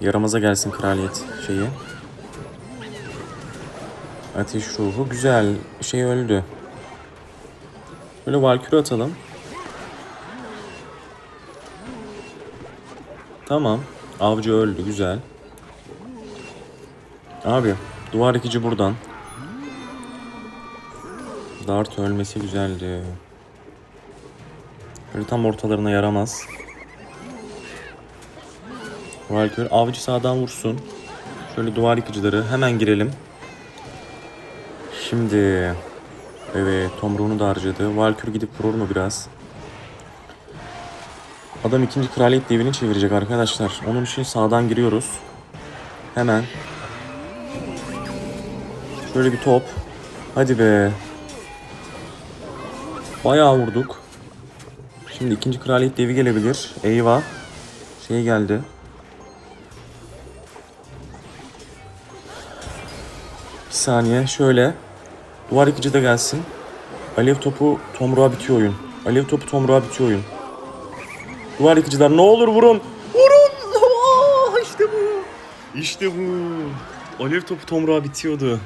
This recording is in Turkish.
Yaramaza gelsin kraliyet şeyi. Ateş ruhu güzel. Şey öldü. Böyle valkürü atalım. Tamam. Avcı öldü. Güzel. Abi duvar ikici buradan. Dart ölmesi güzeldi. Böyle tam ortalarına yaramaz. Valkür avcı sağdan vursun. Şöyle duvar yıkıcıları hemen girelim. Şimdi evet tomruğunu da harcadı. Valkür gidip vurur mu biraz? Adam ikinci kraliyet devini çevirecek arkadaşlar. Onun için sağdan giriyoruz. Hemen. Şöyle bir top. Hadi be. Bayağı vurduk. Şimdi ikinci kraliyet devi gelebilir. Eyvah. Şey geldi. Bir saniye şöyle. Duvar yıkıcı da gelsin. Alev topu tomruğa bitiyor oyun. Alev topu tomruğa bitiyor oyun. Duvar yıkıcılar ne olur vurun. Vurun. Aa, işte bu. İşte bu. Alev topu tomruğa bitiyordu.